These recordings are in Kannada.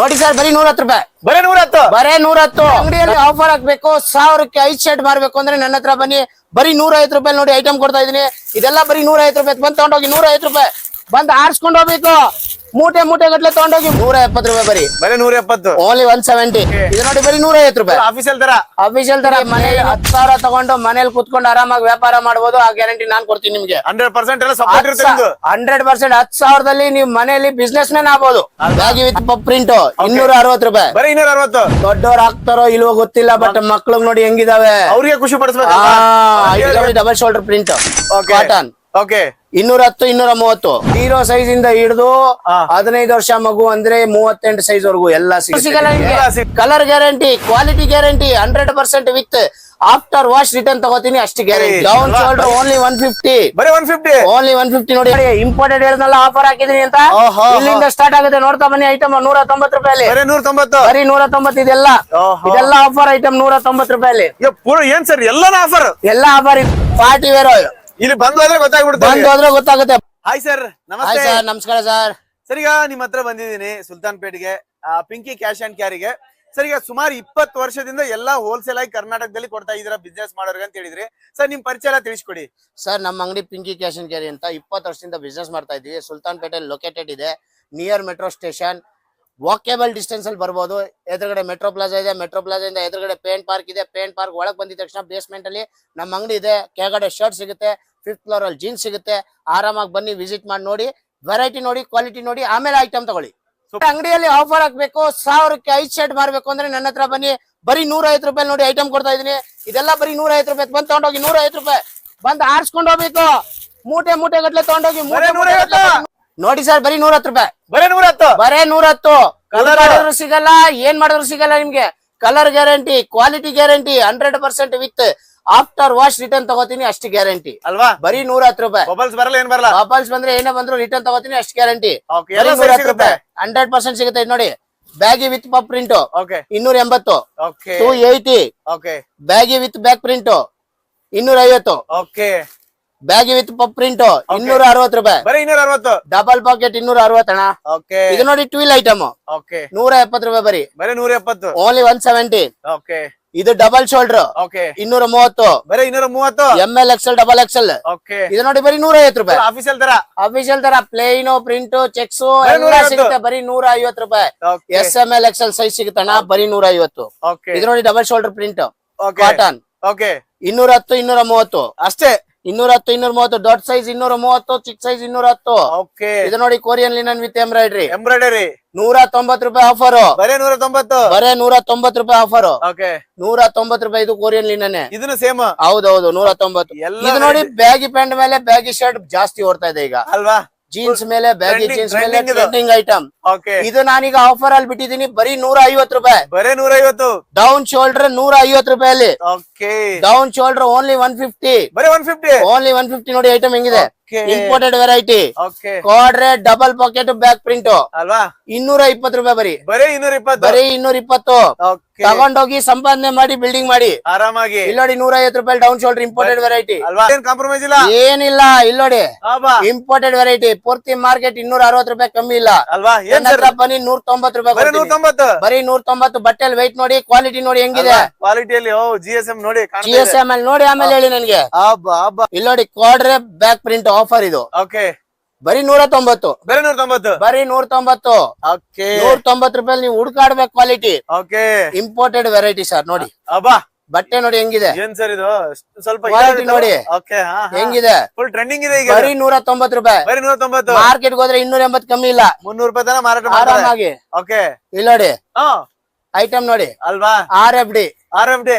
ನೋಡಿ ಸರ್ ಬರೀ ನೂರ ಹತ್ತು ರೂಪಾಯಿ. ಬರೇ ನೂರ ಹತ್ತು ಬರೇ ನೂರ ಹತ್ತು ಅಂಗಡಿಯಲ್ಲಿ ಆಫರ್ ಹಾಕ್ಬೇಕು ಸಾವಿರಕ್ಕೆ ಐದು ಶರ್ಟ್ ಮಾರ್ಬೇಕು ಅಂದ್ರೆ ನನ್ನ ಹತ್ರ ಬನ್ನಿ. ಬರೀ ನೂರ ಐವತ್ತು ರೂಪಾಯಿ ನೋಡಿ ಐಟಮ್ ಕೊಡ್ತಾ ಇದೀನಿ ಇದೆಲ್ಲ ಬರೀ ನೂರ ಐವತ್ತು ರೂಪಾಯಿ. ಬಂದ್ ತಗೊಂಡೋಗಿ ನೂರ ಐವತ್ತು ರೂಪಾಯಿ. ಬಂದ್ ಆರಿಸ್ಕೊಂಡು ಹೋಗ್ಬೇಕು. ಮೂಟೆ ಮೂಟೆ ಗಟ್ಲೆ ತಗೊಂಡೋಗಿ ನೂರ ಎಪ್ಪತ್ತು ರೂಪಾಯಿ ಬರೀ. ಬರೀ ನೂರ ಎಪ್ಪತ್ತು. ಓನ್ಲಿ ಒನ್ ಸೆವೆಂಟಿ ಇದು ನೋಡಿ ಬರೀ ನೂರ ಐವತ್ತು ರೂಪಾಯಿ. ಆಫೀಸಲ್ ತರ. ಅಫಿಷಿಯಲ್ ತರ ಮನೇಲಿ ಹತ್ತು ಸಾವಿರ ತಗೊಂಡು ಮನೇಲಿ ಕುತ್ಕೊಂಡು ಆರಾಮಾಗಿ ವ್ಯಾಪಾರ ಮಾಡಬಹುದು ಆ ಗ್ಯಾರಂಟಿ ನಾನ್ ಕೊಡ್ತೀನಿ ನಿಮ್ಗೆ. ಹಂಡ್ರೆಡ್ ಪರ್ಸೆಂಟ್ ಹಂಡ್ರೆಡ್ ಪರ್ಸೆಂಟ್ ಹತ್ತು ಸಾವಿರದಲ್ಲಿ ನೀವು ಮನೆಯಲ್ಲಿ ಬಿಸ್ನೆಸ್ ಮ್ಯಾನ್ ಆಗ್ಬೋದು. ಬ್ಯಾಗಿ ವಿತ್ ಪ್ರಿಂಟ್ ಇನ್ನೂರ ಅರವತ್ತು ರೂಪಾಯಿ. ಬರೀ ಇನ್ನೂರ ಅರವತ್ತು. ದೊಡ್ಡವ್ರು ಹಾಕ್ತಾರೋ ಇಲ್ವೋ ಗೊತ್ತಿಲ್ಲ ಬಟ್ ಮಕ್ಳಿಗೆ ನೋಡಿ ಹೆಂಗಿದಾವೆ. ಅವ್ರಿಗೆ ಖುಷಿ ಪಡಿಸ್ಬೇಕು double shoulder print. Cotton okay ಇನ್ನೂರ ಹತ್ತು ಇನ್ನೂರ ಮೂವತ್ತು ಹೀರೋ ಸೈಜ್ ಇಂದ ಹಿಡಿದು. ಹದಿನೈದು ವರ್ಷ ಮಗು ಅಂದ್ರೆ ಮೂವತ್ತೆಂಟು ಸೈಜ್ ವರ್ಗು ಎಲ್ಲ colour guarantee quality guarantee hundred percent with after wash return ತಗೋತೀನಿ ಅಷ್ಟು guarantee down? Shoulder only one fifty ಬರೀ one fifty only one fifty ನೋಡಿ. ಇಂಪಾರ್ಟೆಂಟ್ ಹೇಳಿದ್ನಲ್ಲ ಆಫರ್ ಹಾಕಿದೀನಿ ಅಂತ? ಇಲ್ಲಿಂದ ಸ್ಟಾರ್ಟ್ ಆಗುತ್ತೆ. ನೋಡ್ತಾ ಬನ್ನಿ ಐಟಮ್ ನೂರ ತೊಂಬತ್ತು ರೂಪಾಯಲ್ಲಿ. ಬರೀ ನೂರ ತೊಂಬತ್ತು ಬರೀ ನೂರ ತೊಂಬತ್ತು ಇದೆಲ್ಲ. ಇದೆಲ್ಲ ಆಫರ್ ಐಟಮ್ ನೂರ ತೊಂಬತ್ತು ಪೂರ ಏನ್ ಸರ್? ಎಲ್ಲ ಆಫರ್ ಎಲ್ಲ ಆಫರ್ ಪಾರ್ಟಿ ವೇರ್ ಇಲ್ಲಿ ಬಂದು ಹೋದ್ರೆ ಗೊತ್ತಾಗ್ಬಿಡುತ್ತೆ ಬಂದ್ ಹೋದ್ರೆ ಗೊತ್ತಾಗುತ್ತೆ. ಹಾಯ್ ಸರ್ ಹಾಯ್ ನಮಸ್ತೆ. ಸರ್ ನಮಸ್ಕಾರ ಸರ್ ಸರ್ ಈಗ ನಿಮ್ ಹತ್ರ ಬಂದಿದ್ದೀನಿ ಸುಲ್ತಾನ್ ಪೇಟ್ಗೆ ಪಿಂಕಿ ಕ್ಯಾಶ್ ಅಂಡ್ ಕ್ಯಾರಿಗೆ ಸರ್ ಈಗ ಸುಮಾರು ಇಪ್ಪತ್ತು ವರ್ಷದಿಂದ ಎಲ್ಲಾ ಹೋಲ್ಸೇಲ್ ಆಗಿ ಕರ್ನಾಟಕದಲ್ಲಿ ಕೊಡ್ತಾ ಇದೀರಾ ಬಿಸ್ನೆಸ್ ಮಾಡೋರ್ಗೆ ಅಂತ ಹೇಳಿದ್ರಿ. ಸರ್ ನಿಮ್ ಪರಿಚಯ ಎಲ್ಲ ತಿಳಿಸ್ಕೊಡಿ. ಸರ್ ನಮ್ಮ ಅಂಗಡಿ ಪಿಂಕಿ ಕ್ಯಾಶ್ ಅಂಡ್ ಕ್ಯಾರಿ ಅಂತ ಇಪ್ಪತ್ತು ವರ್ಷದಿಂದ ಬಿಸ್ನೆಸ್ ಮಾಡ್ತಾ ಇದ್ದೀವಿ. ಸುಲ್ತಾನ್ ಪೇಟೆ ಲೊಕೇಟೆಡ್ ಇದೆ. Near metro station walkable distance ಅಲ್ಲಿ ಬರ್ಬೋದು. ಎದುರುಗಡೆ ಮೆಟ್ರೋ ಪ್ಲಾಜಾ ಇದೆ. ಮೆಟ್ರೋ ಪ್ಲಾಜಾ ಇಂದ ಎದುರುಗಡೆ ಪೇಂಟ್ ಪಾರ್ಕ್ ಇದೆ. ಪೇಂಟ್ ಪಾರ್ಕ್ ಒಳಗೆ ಬಂದಿದ ತಕ್ಷಣ ಬೇಸ್ಮೆಂಟ್ ಅಲ್ಲಿ ನಮ್ಮ ಅಂಗಡಿ ಇದೆ. ಕೆಳಗಡೆ ಶರ್ಟ್ ಸಿಗುತ್ತೆ. ಫಿಫ್ತ್ ಫ್ಲೋರ್ ಅಲ್ಲಿ ಜೀನ್ಸ್ ಸಿಗುತ್ತೆ. ಆರಾಮಾಗಿ ಬನ್ನಿ ವಿಸಿಟ್ ಮಾಡಿ ನೋಡಿ ವೆರೈಟಿ ನೋಡಿ ಕ್ವಾಲಿಟಿ ನೋಡಿ ಆಮೇಲೆ ಐಟಮ್ ತಗೊಳ್ಳಿ. ಅಂಗಡಿಯಲ್ಲಿ ಆಫರ್ ಹಾಕ್ಬೇಕು ಸಾವಿರಕ್ಕೆ ಐದು ಶರ್ಟ್ ಮಾರ್ಬೇಕು ಅಂದ್ರೆ ನನ್ನ ಹತ್ರ ಬನ್ನಿ. ಬರೀ ನೂರ ಐವತ್ತು ರೂಪಾಯಿ ನೋಡಿ ಐಟಮ್ ಕೊಡ್ತಾ ಇದೀನಿ ಇದೆಲ್ಲ ಬರೀ ನೂರ ಐವತ್ತು ರೂಪಾಯಿ. ಬಂದ್ ತಗೊಂಡೋಗಿ ನೂರ ಐವತ್ತು ರೂಪಾಯಿ. ಬಂದ್ ಆರ್ಸ್ಕೊಂಡು ಹೋಗ್ಬೇಕು. ಮೂಟೆ ಮೂಟೆ ಗಟ್ಲೆ ತಗೊಂಡೋಗಿ ಮೂಟೆ ಬರೀ ಮೂಟೆ ಗಟ್ಲೆ 150? ತಗೊಂಡ್- ನೋಡಿ ಸರ್ ಬರೀ ನೂರ ಹತ್ತು ರೂಪಾಯಿ. ಬರೀ ನೂರ ಹತ್ತು ಬರೇ ನೂರ ಹತ್ತು ಕಲರ್ ಸಿಗಲ್ಲ ಏನ್ ಮಾಡಿದ್ರು ಸಿಗಲ್ಲ ನಿಮ್ಗೆ. Colour guarantee quality guarantee hundred percent with after wash return ತಗೋತೀನಿ ಅಷ್ಟು ಗ್ಯಾರಂಟಿ ಅಲ್ವಾ? ಬರೀ ನೂರ ಹತ್ತು ರೂಪಾಯಿ ಬರಲ್ಲ ಏನ್ ಬರಲ್ಲ? ವಾಪಸ್ ಬಂದ್ರೆ ಏನೇ ಬಂದ್ರು ರಿಟರ್ನ್ ತಗೋತೀನಿ ಅಷ್ಟು ಗ್ಯಾರಂಟಿ ನೂರ ಹತ್ತು ರೂಪಾಯಿ. ಹಂಡ್ರೆಡ್ ಪರ್ಸೆಂಟ್ ಸಿಗುತ್ತೆ ನೋಡಿ. ಬ್ಯಾಗಿ ವಿತ್ ಪಪ್ ಪ್ರಿಂಟ್ ಇನ್ನೂರ ಎಂಬತ್ತು two eighty baggy with back print ಇನ್ನೂರ ಐವತ್ತು ಬ್ಯಾಗಿ ವಿತ್ ಪಪ್ ಪ್ರಿಂಟ್ ಇನ್ನೂರ ಅರವತ್ತು ರೂಪಾಯಿ. ಬರೀ ಇನ್ನೂರ ಅರವತ್ತು ಡಬಲ್ ಪಾಕೆಟ್ ಇನ್ನೂರ ಅರವತ್ತಣ ಇದು ನೋಡಿ ಟ್ವಿಲ್ ಐಟಮ್ ಓಕೆ ನೂರ ಎಪ್ಪತ್ತು ರೂಪಾಯಿ ಬರೀ. ಬರೀ ನೂರ ಎಪ್ಪತ್ತು ಓನ್ಲಿ ಒನ್ ಸೆವೆಂಟಿ ಇದು ಡಬಲ್ ಶೋಲ್ಡರ್ ಇನ್ನೂರ ಮೂವತ್ತು ಬರೀ ಇನ್ನೂರ ಮೂವತ್ತು M L XL double XL ಇದು ನೋಡಿ ಬರೀ ನೂರ ಐವತ್ತು ರೂಪಾಯಿ ಆಫೀಸಲ್ ತರ? ಅಫಿಷಿಯಲ್ ತರ ಪ್ಲೇನ್ ಪ್ರಿಂಟ್ ಚೆಕ್ಸ್ ಬರೀ ಎಲ್ಲ 150. ಸಿಗುತ್ತೆ ಬರೀ ನೂರ ಐವತ್ತು ರೂಪಾಯಿ S M L XL size ಸಿಗುತ್ತಣ್ಣ ಬರೀ ನೂರ ಐವತ್ತು ಇದು ನೋಡಿ double shoulder print cotton okay ಇನ್ನೂರ ಹತ್ತು ಇನ್ನೂರ ಮೂವತ್ತು ಅಷ್ಟೇ. ಇನ್ನೂರ ಹತ್ತು ಇನ್ನೂರ ಮೂವತ್ತು ದೊಡ್ಡ ಸೈಜ್ ಇನ್ನೂರ ಮೂವತ್ತು ಚಿಕ್ಕ ಸೈಜ್ ಇನ್ನೂರ ಹತ್ತು ಓಕೆ ಇದು ನೋಡಿ Korean linen with embroidery embroidery ನೂರ ತೊಂಬತ್ ರೂಪಾಯಿ ಆಫರ್ ಬರೇ ನೂರ ತೊಂಬತ್ತು ಬರೇ ನೂರ ತೊಂಬತ್ತು ರೂಪಾಯಿ ಆಫರ್ ಓಕೆ ನೂರ ತೊಂಬತ್ ರೂಪಾಯಿ ಇದು ಕೊರಿಯನ್ ಲಿನನೆ ಇದನ್ನು ಸೇಮ್ ಹೌದೌದು ನೂರ ತೊಂಬತ್ತು ಇದು ನೋಡಿ ಬ್ಯಾಗಿ ಪ್ಯಾಂಟ್ ಮೇಲೆ ಬ್ಯಾಗಿ ಶರ್ಟ್ ಜಾಸ್ತಿ ಓಡ್ತಾ ಇದೆ ಈಗ. ಅಲ್ವಾ? ಜೀನ್ಸ್ ಮೇಲೆ ಬ್ಯಾಗಿ ಜೀನ್ಸ್ ಮೇಲೆ. ಟ್ರೆಂಡಿಂಗ್ ಐಟಮ್ ಇದು ನಾನೀಗ ಆಫರ್ ಅಲ್ಲಿ ಬಿಟ್ಟಿದ್ದೀನಿ. ಬರೀ ನೂರ ಐವತ್ತು ರೂಪಾಯಿ. ಬರೀ ನೂರ ಐವತ್ತು ಡೌನ್ ಶೋಲ್ಡರ್ ನೂರ ಐವತ್ತು ರೂಪಾಯಿ ಅಲ್ಲಿ down shoulder only one fifty ಬರೀ one fifty only one fifty ನೋಡಿ ಐಟಮ್ ಹೆಂಗಿದೆ. ಇಂಪೋರ್ಟೆಡ್ ವೆರೈಟಿ ಓಕೆ ಕ್ವಾಡ್ರೆ ಡಬಲ್ ಪಾಕೆಟ್ ಬ್ಯಾಕ್ ಪ್ರಿಂಟ್ ಅಲ್ವಾ? ಇನ್ನೂರ ಇಪ್ಪತ್ತು ರೂಪಾಯಿ ಬರೀ. ಬರೀ ಇನ್ನೂರ ಇಪ್ಪತ್ತು ಬರೀ ಇನ್ನೂರ ಇಪ್ಪತ್ತು ತಗೊಂಡೋಗಿ ಸಂಪಾದನೆ ಮಾಡಿ ಬಿಲ್ಡಿಂಗ್ ಮಾಡಿ. ಆರಾಮಾಗಿ. ಇಲ್ಲೋಡಿ ನೋಡಿ ನೂರ ಐವತ್ತು ರೂಪಾಯಿ ಡೌನ್ ಶೋಲ್ಡರ್ ಇಂಪೋರ್ಟೆಡ್ ವೆರೈಟಿ ಅಲ್ವಾ? ಕಾಂಪ್ರಮೈಸ್ ಇಲ್ಲ? ಏನಿಲ್ಲ ಇಲ್ಲೋಡಿ ನೋಡಿ. ಇಂಪೋರ್ಟೆಡ್ ವೆರೈಟಿ ಪೂರ್ತಿ ಮಾರ್ಕೆಟ್ ಇನ್ನೂರ ಅರವತ್ತು ರೂಪಾಯಿ ಕಮ್ಮಿ ಇಲ್ಲ. ಅಲ್ವಾ? ಬನ್ನಿ ನೂರ ತೊಂಬತ್ತು ರೂಪಾಯಿ ಬರೀ ನೂರ. ತೊಂಬತ್ತು ಬಟ್ಟೆಲ್ ವೈಟ್ ನೋಡಿ ಕ್ವಾಲಿಟಿ ನೋಡಿ ಹೆಂಗಿದೆ? ಕ್ವಾಲಿಟಿಯಲ್ಲಿ ಜಿ ಎಸ್ ಎಂ ನೋಡಿ ಜಿ ಎಸ್ ಎಂ ಅಲ್ಲಿ ನೋಡಿ ಆಮೇಲೆ ಹೇಳಿ ನನ್ಗೆ. ಇಲ್ಲೋಡಿ ಇಲ್ಲಿ ನೋಡಿ ಬ್ಯಾಕ್ ಪ್ರಿಂಟ್ ಆಫರ್ ಇದು. ಓಕೆ ಬರೀ ನೂರ ತೊಂಬತ್ತು ಬರೀ ನೂರ ತೊಂಬತ್ತು ಬರೀ ನೂರ ತೊಂಬತ್ತು ಓಕೆ ನೂರ ತೊಂಬತ್ತು ರೂಪಾಯಿ ನೀವು ಹುಡುಕಾಡ್ಬೇಕು quality okay imported variety sir ನೋಡಿ. ಅಬ್ಬಾ. ಬಟ್ಟೆ ನೋಡಿ ಹೆಂಗಿದೆ. ಏನ್ ಸರ್ ಇದು? ಸ್ವಲ್ಪ Quality ನೋಡಿ. ಓಕೆ ಹೆಂಗಿದೆ? ಫುಲ್ ಟ್ರೆಂಡಿಂಗ್ ಇದೆ ಈಗ. ಬರೀ ನೂರ ತೊಂಬತ್ತು ರೂಪಾಯಿ. ಬರೀ ನೂರ ತೊಂಬತ್ತು ಮಾರ್ಕೆಟ್ ಹೋದ್ರೆ ಇನ್ನೂರ ಎಂಬತ್ತು ಕಮ್ಮಿ ಇಲ್ಲ. ಮುನ್ನೂರು ರೂಪಾಯಿ ತನ ಮಾರಾಟ ಆರಾಮಾಗಿ. ಓಕೆ ಇಲ್ಲಿ ನೋಡಿ. ಐಟಮ್ ನೋಡಿ. ಅಲ್ವಾ? R F D R F D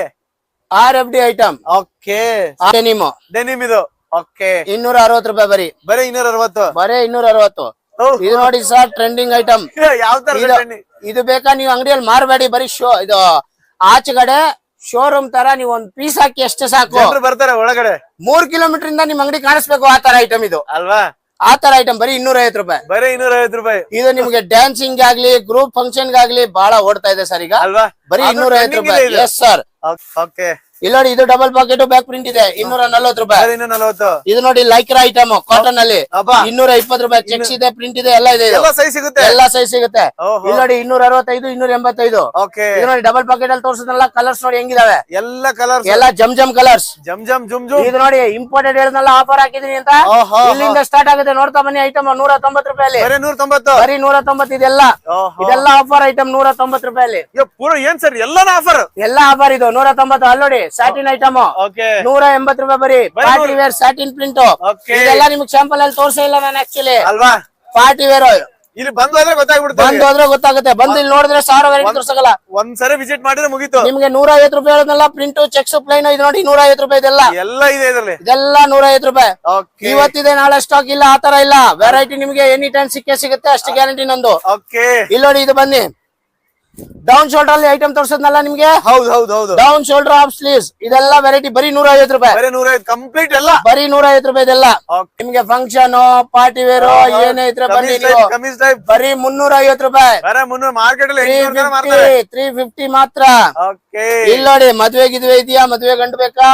R F D item okay denim denim ಇದು. ಓಕೆ. ಇನ್ನೂರ ಅರವತ್ತು ರೂಪಾಯಿ ಬರಿ. ಬರೀ ಇನ್ನೂರ ಅರವತ್ತು ಬರೀ ಇನ್ನೂರ ಅರವತ್ತು ಇದು ನೋಡಿ ಸರ್ ಟ್ರೆಂಡಿಂಗ್ ಐಟಮ್ ಯಾವ ತರ ಇದು ಬೇಕಾ ನೀವು ಅಂಗಡಿಯಲ್ಲಿ ಮಾರಬೇಡಿ ಬರೀ ಶೋ ಇದು ಆಚೆಗಡೆ ಶೋರೂಮ್ ತರ ನೀವು ಒಂದ್ ಪೀಸ್ ಹಾಕಿ ಎಷ್ಟು ಸಾಕು. ಬರ್ತಾರೆ ಒಳಗಡೆ. ಮೂರ್ ಕಿಲೋಮೀಟರ್ ಇಂದ ನಿಮ್ ಅಂಗಡಿ ಕಾಣಿಸ್ಬೇಕು ಆ ತರ ಐಟಮ್ ಇದು. ಅಲ್ವಾ? ಆ ತರ ಐಟಮ್ ಬರೀ ಇನ್ನೂರ ಐವತ್ತು ರೂಪಾಯಿ. ಬರೀ ಇನ್ನೂರ ಐವತ್ತು ರೂಪಾಯಿ. ಇದು ನಿಮ್ಗೆ ಡ್ಯಾನ್ಸಿಂಗ್ ಆಗ್ಲಿ ಗ್ರೂಪ್ ಫಂಕ್ಷನ್ ಆಗ್ಲಿ ಬಹಳ ಓಡ್ತಾ ಇದೆ ಸರ್ ಈಗ. ಅಲ್ವಾ? ಬರೀ ಇನ್ನೂರ ಐವತ್ತು ರೂಪಾಯಿ. Yes sir okay. ಇಲ್ಲಿ ನೋಡಿ ಇದು ಡಬಲ್ ಪಾಕೆಟ್ ಬ್ಯಾಕ್ ಪ್ರಿಂಟ್ ಇದೆ. ಇನ್ನೂರ ನಲ್ವತ್ತು ರೂಪಾಯಿ. ಇದು ನೋಡಿ ಲೈಕ್ರ ಐಟಮ್ ಕಾಟನ್ ಅಲ್ಲಿ. ಇನ್ನೂರ ಇಪ್ಪತ್ತು ರೂಪಾಯಿ. ಚೆಕ್ಸ್ ಇದೆ ಪ್ರಿಂಟ್ ಇದೆ ಎಲ್ಲ ಇದೆ ಇದು. ಎಲ್ಲ ಸೈಜ್ ಸಿಗುತ್ತೆ. ಎಲ್ಲಾ ಸೈಜ್ ಸಿಗುತ್ತೆ. ಇಲ್ಲಿ ನೋಡಿ ಇನ್ನೂರ ಅರವತ್ತೈದು ಇನ್ನೂರ ಎಂಬತ್ತೈದು. ಇದು ನೋಡಿ ಡಬಲ್ ಪಾಕೆಟ್ ಅಲ್ಲಿ ತೋರಿಸಿದ್ನಲ್ಲ ಕಲರ್ಸ್ ನೋಡಿ ಹೆಂಗಿದಾವೆ. ಎಲ್ಲ ಕಲರ್ ಎಲ್ಲ ಜಮ್ ಜಮ್ ಕಲರ್ಸ್ ಜಮ್ ಜಮ್ ಜುಮ್ ಜುಮ್. ಇದು ನೋಡಿ ಇಂಪೋರ್ಟೆಡ್ ಹೇಳಿದ್ನಲ್ಲ ಆಫರ್ ಹಾಕಿದೀನಿ ಅಂತ? ಇಲ್ಲಿಂದ ಸ್ಟಾರ್ಟ್ ಆಗುತ್ತೆ. ನೋಡ್ತಾ ಬನ್ನಿ ಐಟಮ್ ನೂರ ತೊಂಬತ್ತು ರೂಪಾಯಿ ಬರೀ ನೂರ ತೊಂಬತ್ತು? ಬರೀ ನೂರ ತೊಂಬತ್ತು ಇದೆಲ್ಲ. ಇದೆಲ್ಲ ಆಫರ್ ಐಟಮ್ ನೂರ ತೊಂಬತ್ತು ರೂಪಾಯಿ ಅಲ್ಲಿ ಪೂರ ಏನ್ ಸರ್? ಎಲ್ಲ ಆಫರ್ ಎಲ್ಲ ಆಫರ್ ಇದು ನೂರ ತೊಂಬತ್ತು. ಅಲ್ಲಿ ನೋಡಿ ಸ್ಯಾಟಿನ್ ಐಟಮ್ ನೂರ ಎಂಬತ್ ರೂಪಾಯಿ ಬರೀ ಪಾರ್ಟಿ ವೇರ್ ಸ್ಯಾಟಿನ್ ಪ್ರಿಂಟ್ ಇದೆಲ್ಲ ನಿಮ್ಗೆ ಸ್ಯಾಂಪಲ್ ಅಲ್ಲಿ ತೋರ್ಸೇ ಇಲ್ಲ ನಾನು ಆಕ್ಚುಲಿ ಅಲ್ವಾ? ಪಾರ್ಟಿ ವೇರ್ ಇಲ್ಲಿ ಬಂದು ಹೋದ್ರೆ ಗೊತ್ತಾಗ್ಬಿಡುತ್ತೆ ಬಂದ್ ಹೋದ್ರೆ ಗೊತ್ತಾಗುತ್ತೆ. ಬಂದು ಇಲ್ಲಿ ನೋಡಿದ್ರೆ ಸಾವಿರ ವೆರೈಟಿ ತೋರ್ಸಲ್ಲ ಒಂದ್ಸರಿ ವಿಸಿಟ್ ಮಾಡಿದ್ರೆ ಮುಗಿತು. ನಿಮ್ಗೆ ನೂರ ಐವತ್ತು ರೂಪಾಯಿ ಪ್ರಿಂಟ್ ಚೆಕ್ಸ್ ಪ್ಲೈನ್ ಇದು ನೋಡಿ ನೂರ ಐವತ್ತು ರೂಪಾಯಿ ಇದೆಲ್ಲ. ಎಲ್ಲ ಇದೆ ಇದ್ರಲ್ಲಿ. ಇದೆಲ್ಲ ನೂರ ಐವತ್ತು ರೂಪಾಯಿ. ಇವತ್ತಿದೆ ನಾಳೆ ಸ್ಟಾಕ್ ಇಲ್ಲ ಆತರ ಇಲ್ಲ. ವೆರೈಟಿ ನಿಮ್ಗೆ ಎನಿ ಟೈಮ್ ಸಿಕ್ಕೇ ಸಿಗುತ್ತೆ ಅಷ್ಟು ಗ್ಯಾರಂಟಿ ನಂದು. ಇಲ್ಲಿ ನೋಡಿ ಇದು ಬನ್ನಿ. ಡೌನ್ ಶೋಲ್ಡರ್ ಅಲ್ಲಿ ಐಟಮ್ ತೋರಿಸೋದ್ನಲ್ಲ ನಿಮ್ಗೆ? ಹೌದು ಹೌದು ಹೌದು. ಡೌನ್ ಶೋಲ್ಡರ್ ಆಫ್ ಸ್ಲೀವ್ಸ್ ಇದೆಲ್ಲ ವೆರೈಟಿ ಬರೀ ನೂರ ಐವತ್ತು ರೂಪಾಯಿ. ಬರೀ ನೂರ ಕಂಪ್ಲೀಟ್ ಎಲ್ಲ. ಬರೀ ನೂರ ಐವತ್ತು ರೂಪಾಯಿ ಇದೆಲ್ಲ. ನಿಮ್ಗೆ ಫಂಕ್ಷನ್ ಪಾರ್ಟಿ ವೇರ್ ಏನೇ ಇದ್ರೆ ಬನ್ನಿ ನೀವು. ಬರೀ ಮುನ್ನೂರ ಐವತ್ತು ರೂಪಾಯಿ ಮಾರ್ಕೆಟ್ ತ್ರೀ ಫಿಫ್ಟಿ ಮಾತ್ರ. ಇಲ್ಲಿ ನೋಡಿ ಮದ್ವೆ ಗಿದ್ವೆ ಇದೆಯಾ? ಮದ್ವೆ ಗಂಡು ಬೇಕಾ?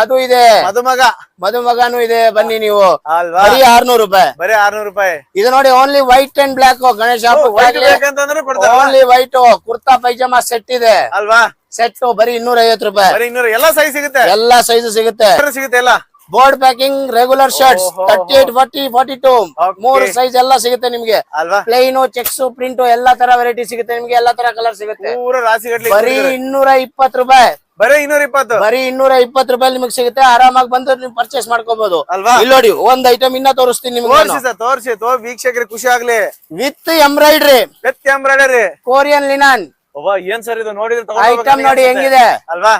ಅದು ಇದೆ. ಮದುಮಗ. ಮದುಮಗನು ಇದೆ. ಬನ್ನಿ ನೀವು. ಬರೀ ಆರ್ನೂರು ರೂಪಾಯಿ. ಬರೀ ಆರ್ನೂರು ರೂಪಾಯಿ. ಇದು ನೋಡಿ only white and black Ganesha only white kurta pyjama set ಇದೆ. ಅಲ್ವಾ? ಸೆಟ್ ಬರೀ ಇನ್ನೂರ ಐವತ್ತು ರೂಪಾಯಿ ಎಲ್ಲ ಸೈಜ್ ಸಿಗುತ್ತೆ. ಎಲ್ಲಾ ಸೈಜ್ ಸಿಗುತ್ತೆ. ಸಿಗುತ್ತೆ ಎಲ್ಲ. Board packing regular shirts. Thirty eight forty forty two. ಮೂರು ಸೈಜ್ ಎಲ್ಲ ಸಿಗುತ್ತೆ ನಿಮ್ಗೆ. ಅಲ್ವಾ? ಪ್ಲೈನ್ ಚೆಕ್ಸ್ ಪ್ರಿಂಟ್ ಎಲ್ಲಾ ತರ ವೆರೈಟಿ ಸಿಗುತ್ತೆ ನಿಮ್ಗೆ ಎಲ್ಲಾ ತರ ಕಲರ್ ಸಿಗುತ್ತೆ. ಬರೀ ಇನ್ನೂರ ಇಪ್ಪತ್ತು ರೂಪಾಯಿ. ಬರೀ ಇನ್ನೂರ ಇಪ್ಪತ್ತು? ಬರೀ ಇನ್ನೂರ ಇಪ್ಪತ್ತು ರೂಪಾಯಿ ನಿಮಗೆ ಸಿಗುತ್ತೆ. ಆರಾಮಾಗಿ ಬಂದು ನೀವು ಪರ್ಚೇಸ್ ಮಾಡ್ಕೋಬಹುದು ಅಲ್ವಾ? ಇಲ್ಲಿ ನೋಡಿ ಒಂದ್ ಐಟಮ್ ಇನ್ನ ತೋರಿಸ್ತೀನಿ ನಿಮ್ಗೆ ತೋರಿಸಿ ವೀಕ್ಷಕರಿಗೆ ಖುಷಿ ಆಗ್ಲಿ. With embroidery with embroidery Korean linen ಏನ್ ಸರ್ ಇದು? ನೋಡಿದ್ರೆ ಐಟಮ್ ನೋಡಿ ಹೆಂಗಿದೆ? ಅಲ್ವಾ?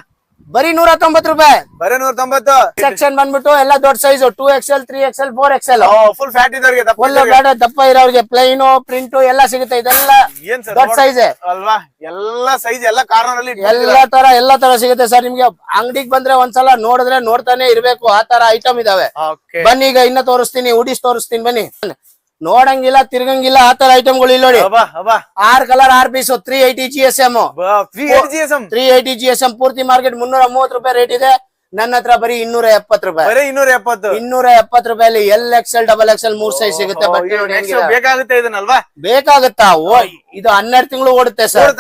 ಬರೀ ನೂರ ತೊಂಬತ್ತು ರೂಪಾಯಿ. ಬರೀ ನೂರ ತೊಂಬತ್ತು ಸೆಕ್ಷನ್ ಬಂದ್ಬಿಟ್ಟು ಎಲ್ಲ ದೊಡ್ಡ size two XL three XL four L full fat ಇದ್ದವ್ರಿಗೆ ಫುಲ್. ಬೇಡ ದಪ್ಪ ಇರೋರಿಗೆ ಪ್ಲೈನ್ ಪ್ರಿಂಟ್ ಎಲ್ಲ ಸಿಗುತ್ತೆ ಇದೆಲ್ಲ. ದೊಡ್ಡ ಸೈಜ್ ಅಲ್ವಾ? ಎಲ್ಲಾ ಸೈಜ್ ಎಲ್ಲ ಕಾರ್ನರ್ ಅಲ್ಲಿ ಎಲ್ಲಾ ತರ ಎಲ್ಲಾ ತರ ಸಿಗುತ್ತೆ ಸರ್ ನಿಮ್ಗೆ ಅಂಗಡಿಗೆ ಬಂದ್ರೆ ಒಂದ್ಸಲ ನೋಡಿದ್ರೆ ನೋಡ್ತಾನೆ ಇರ್ಬೇಕು. ಆ ತರ ಐಟಮ್ ಇದಾವೆ. ಬನ್ನಿ ಈಗ ಇನ್ನ ತೋರಿಸ್ತೀನಿ ಉಡಿಸ್ ತೋರಿಸ್ತೀನಿ ಬನ್ನಿ. ನೋಡಂಗಿಲ್ಲ ತಿರ್ಗಂಗಿಲ್ಲ ಆ ತರ ಐಟಮ್ಗಳು ಇಲ್ಲಿ ನೋಡಿ. ಆರ್ colour R piece three eighty G S M three eighty G S M ಪೂರ್ತಿ ಮಾರ್ಕೆಟ್ ಮುನ್ನೂರ ಮೂವತ್ತು ರೂಪಾಯಿ ರೇಟ್ ಇದೆ. ನನ್ನ ಹತ್ರ ಬರೀ ಇನ್ನೂರ ಎಪ್ಪತ್ ರೂಪಾಯಿ. ಬರೀ ಇನ್ನೂರ ಎಪ್ಪತ್ತು? ಇನ್ನೂರ ಎಪ್ಪತ್ತು ರೂಪಾಯಲ್ಲಿ ಎಲ್ ಎಕ್ಸೆಲ್ ಡಬಲ್ ಎಲ್ ಮೂರ್ ಸೈಜ್ ಸಿಗುತ್ತೆ ಬಟ್ಟೆ ನೋಡಿ ಬೇಕಾಗುತ್ತೆ ಇದನ್ನಲ್ವಾ? ಬೇಕಾಗುತ್ತಾ? ಓ ಇದು ಹನ್ನೆರಡು ತಿಂಗಳು ಓಡುತ್ತೆ ಸರ್.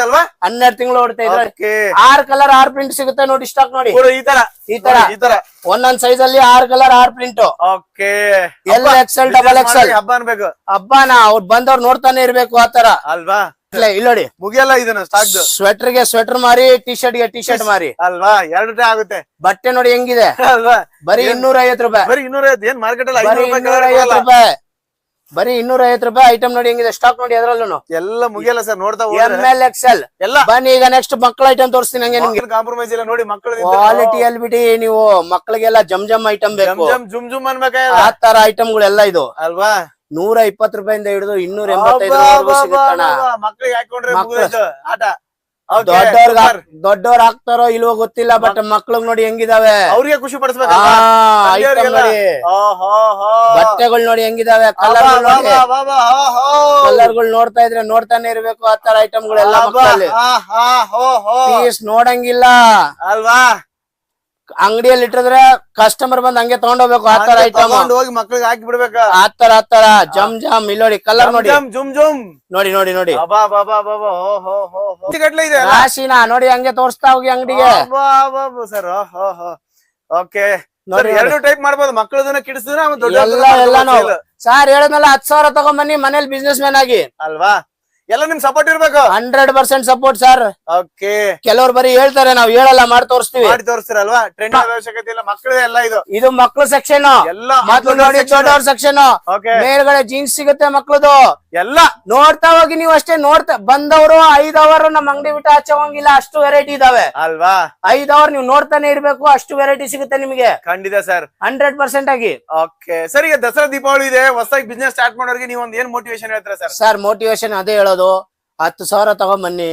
ಹನ್ನೆರಡು ತಿಂಗಳು ಓಡುತ್ತೆ. ಆರ್ ಕಲರ್ ಆರ್ ಪ್ರಿಂಟ್ ಸಿಗುತ್ತೆ ನೋಡಿ ಸ್ಟಾಕ್ ನೋಡಿ. ಈ ತರ. ಈ ತರ. ಈ ತರ. ಒಂದೊಂದ್ ಸೈಜ್ ಅಲ್ಲಿ ಆರ್ colour R print okay. L XL double XL ಹಬ್ಬ ಅನ್ಬೇಕು. ಹಬ್ಬನಾ? ಅವ್ರು ಬಂದವ್ರು ನೋಡ್ತಾನೆ ಇರ್ಬೇಕು ಆತರ ಅಲ್ವಾ? ಇಲ್ಲ ನೋಡಿ. ಮುಗಿಯಲ್ಲ ಇದನ್ನ ಸ್ಟಾಕ್ ಸ್ವೆಟರ್ಗೆ ಸ್ವೆಟರ್ ಮಾರಿ ಟಿ ಶರ್ಟ್ಗೆ ಟಿ ಶರ್ಟ್ ಮಾರಿ. ಅಲ್ವಾ? ಎರಡು ಆಗುತ್ತೆ. ಬಟ್ಟೆ ನೋಡಿ ಹೆಂಗಿದೆ? ಅಲ್ವಾ? ಬರೀ ಇನ್ನೂರ ಐವತ್ ರೂಪಾಯಿ. ಬರೀ ಇನ್ನೂರ ಐವತ್ತು ಏನ್ ಮಾರ್ಕೆಟ್ ಅಲ್ಲಿ ಇನ್ನೂರ ರೂಪಾಯಿ ಐವತ್ತು ರೂಪಾಯಿ. ಬರೀ ಇನ್ನೂರ ಐವತ್ತು ರೂಪಾಯಿ ಐಟಮ್ ನೋಡಿ ಹೆಂಗಿದೆ? ಸ್ಟಾಕ್ ನೋಡಿ ಅದ್ರಲ್ಲೂ ಎಲ್ಲ ಮುಗಿಯಲ್ಲ ಸರ್ ನೋಡ್ತಾ ಎಂ ಎಲ್ ಎಕ್ಸೆಲ್ ಎಲ್ಲ. ಬನ್ನಿ ಈಗ ನೆಕ್ಸ್ಟ್ ಮಕ್ಕಳ ಐಟಮ್ ತೋರಿಸ್ತೀನಿ ಹಂಗೆ ನಿಮ್ಗೆ. ಕಾಂಪ್ರಮೈಸ್ ಇಲ್ಲ ನೋಡಿ ಮಕ್ಕಳ ಕ್ವಾಲಿಟಿ ಅಲ್ಲಿ ಬಿಡಿ ನೀವು ಮಕ್ಕಳಿಗೆಲ್ಲ ಜಮ್ ಜಮ್ ಐಟಮ್ ಬೇಕು. ಜಮ್ ಜುಮ್ ಜುಮ್ ಅನ್ಬೇಕ ಆ ತರ ಐಟಮ್ಗಳೆಲ್ಲ ಇದು. ಅಲ್ವಾ? ನೂರ ಇಪ್ಪತ್ ರೂಪಾಯಿಂದ ಹಿಡಿದು ಇನ್ನೂರ ಎಂಬತ್ತೈದು ದೊಡ್ಡವ್ರ. ದೊಡ್ಡವ್ರು ಹಾಕ್ತಾರೋ ಇಲ್ವೋ ಗೊತ್ತಿಲ್ಲ ಬಟ್ ಮಕ್ಳಗ್ ನೋಡಿ ಹೆಂಗಿದಾವೆ? ಅವ್ರಿಗೆ ಖುಷಿ ಪಡಿಸ್ಬೇಕು ಬಟ್ಟೆಗಳು ನೋಡಿ ಹೆಂಗಿದಾವೆ ಕಲರ್. ಕಲರ್ಗಳು ನೋಡ್ತಾ ಇದ್ರೆ ನೋಡ್ತಾನೆ ಇರ್ಬೇಕು ಆತರ ತರ ಐಟಮ್ಗಳೆಲ್ಲ. ಪೀಸ್ ನೋಡಂಗಿಲ್ಲ. ಅಲ್ವಾ? ಅಂಗಡಿಯಲ್ಲಿ ಇಟ್ಟಿದ್ರೆ ಕಸ್ಟಮರ್ ಬಂದ್ ಹಂಗೆ ತಗೊಂಡೋಗ್ಬೇಕು ಹೋಗ್ಬೇಕು. ಆತರ ಐಟಮ್ ತಗೊಂಡ್ ಹೋಗಿ ಮಕ್ಳಿಗೆ ಹಾಕಿ ಬಿಡ್ಬೇಕು? ಆತರ ಆತರ ಆ ತರ ಜಮ್ ಜಮ್ ಇಲ್ಲಿ ನೋಡಿ ಕಲರ್ ನೋಡಿ. ಜಮ್ ಜುಮ್ ಜುಮ್. ನೋಡಿ ನೋಡಿ ನೋಡಿ? ರಾಶಿನ ನೋಡಿ ಹಂಗೆ ತೋರಿಸ್ತಾ ಹೋಗಿ ಅಂಗಡಿಗೆ. Sir okay. ನೋಡಿ, ಎರಡು ಟೈಪ್ ಮಾಡ್ಬೋದು. ಮಕ್ಕಳದನ್ನ ಕಿಡಿಸಿದ್ರೆ ಎಲ್ಲ ಎಲ್ಲಾನು ಸಾರ್ ಹೇಳದ್ನಲ್ಲ ಹತ್ ಸಾವಿರ ತಗೊಂಡ್ ಬನ್ನಿ ಮನೇಲಿ ಬಿಸ್ನೆಸ್ ಮ್ಯಾನ್ ಆಗಿ. ಅಲ್ವಾ? ಎಲ್ಲ ನಿಮ್ ಸಪೋರ್ಟ್ ಇರ್ಬೇಕು? Hundred percent support sir okay ಕೆಲವ್ರು ಬರೀ ಹೇಳ್ತಾರೆ ನಾವ್ ಹೇಳಲ್ಲ ಮಾಡಿ ತೋರಿಸ್ತೀವಿ. ಮಾಡಿ ತೋರಿಸ್ತೀರಲ್ವಾ? ಟ್ರೆಂಡ್ ಅವಶ್ಯಕತೆ ಇಲ್ಲ ಮಕ್ಕಳದೇ ಎಲ್ಲ ಇದು. ಇದು ಮಕ್ಳು ಸೆಕ್ಷನ್ ಎಲ್ಲ ನೋಡಿ ದೊಡ್ಡವ್ರ ಸೆಕ್ಷನ್ ಮೇಲ್ಗಡೆ ಜೀನ್ಸ್ ಸಿಗುತ್ತೆ ಮಕ್ಳದು. ಎಲ್ಲ. ನೋಡ್ತಾ ಹೋಗಿ ನೀವು ಅಷ್ಟೇ ನೋಡ್ತಾ ಬಂದವರು ಐದ್ ಅವರ್ ನಮ್ ಅಂಗಡಿ ಬಿಟ್ಟು ಆಚೆ ಹೋಗಿಲ್ಲ ಅಷ್ಟು ವೆರೈಟಿ ಇದಾವೆ. ಅಲ್ವಾ? ಐದ್ ಅವರ್ ನೀವು ನೋಡ್ತಾನೆ ಇರ್ಬೇಕು ಅಷ್ಟು ವೆರೈಟಿ ಸಿಗುತ್ತೆ ನಿಮಗೆ. ಖಂಡಿತ ಸರ್ ಹಂಡ್ರೆಡ್ ಪರ್ಸೆಂಟ್ ಆಗಿ. ಓಕೆ ಸರ್ ಈಗ ದಸರಾ ದೀಪಾವಳಿ ಇದೆ ಹೊಸದಾಗಿ ಬಿಸ್ನೆಸ್ ಸ್ಟಾರ್ಟ್ ಮಾಡೋರಿಗೆ ನೀವು ಒಂದ್ ಏನ್ ಮೋಟಿವೇಶನ್ ಹೇಳ್ತಾರೆ ಸರ್ ಸರ್ ಮೋಟಿವೇಶನ್ ಅದೇ ಹೇಳೋದು. ಹತ್ತು ಸಾವಿರ ತಗೊಂಬನ್ನಿ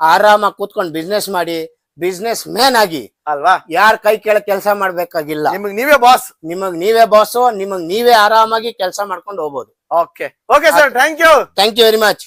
ಆರಾಮಾಗಿ ಕೂತ್ಕೊಂಡು ಬಿಸ್ನೆಸ್ ಮಾಡಿ ಬಿಸ್ನೆಸ್ ಮ್ಯಾನ್ ಆಗಿ. ಅಲ್ವಾ? ಯಾರ್ ಕೈ ಕೇಳ ಕೆಲಸ ಮಾಡ್ಬೇಕಾಗಿಲ್ಲ. ನಿಮಗ್ ನೀವೇ ಬಾಸ್ ನಿಮಗ್ ನೀವೇ ಬಾಸ್ ನಿಮಗ್ ನೀವೇ ಆರಾಮಾಗಿ ಕೆಲಸ ಮಾಡ್ಕೊಂಡು ಹೋಗ್ಬೋದು. Okay okay sir thank you thank you very much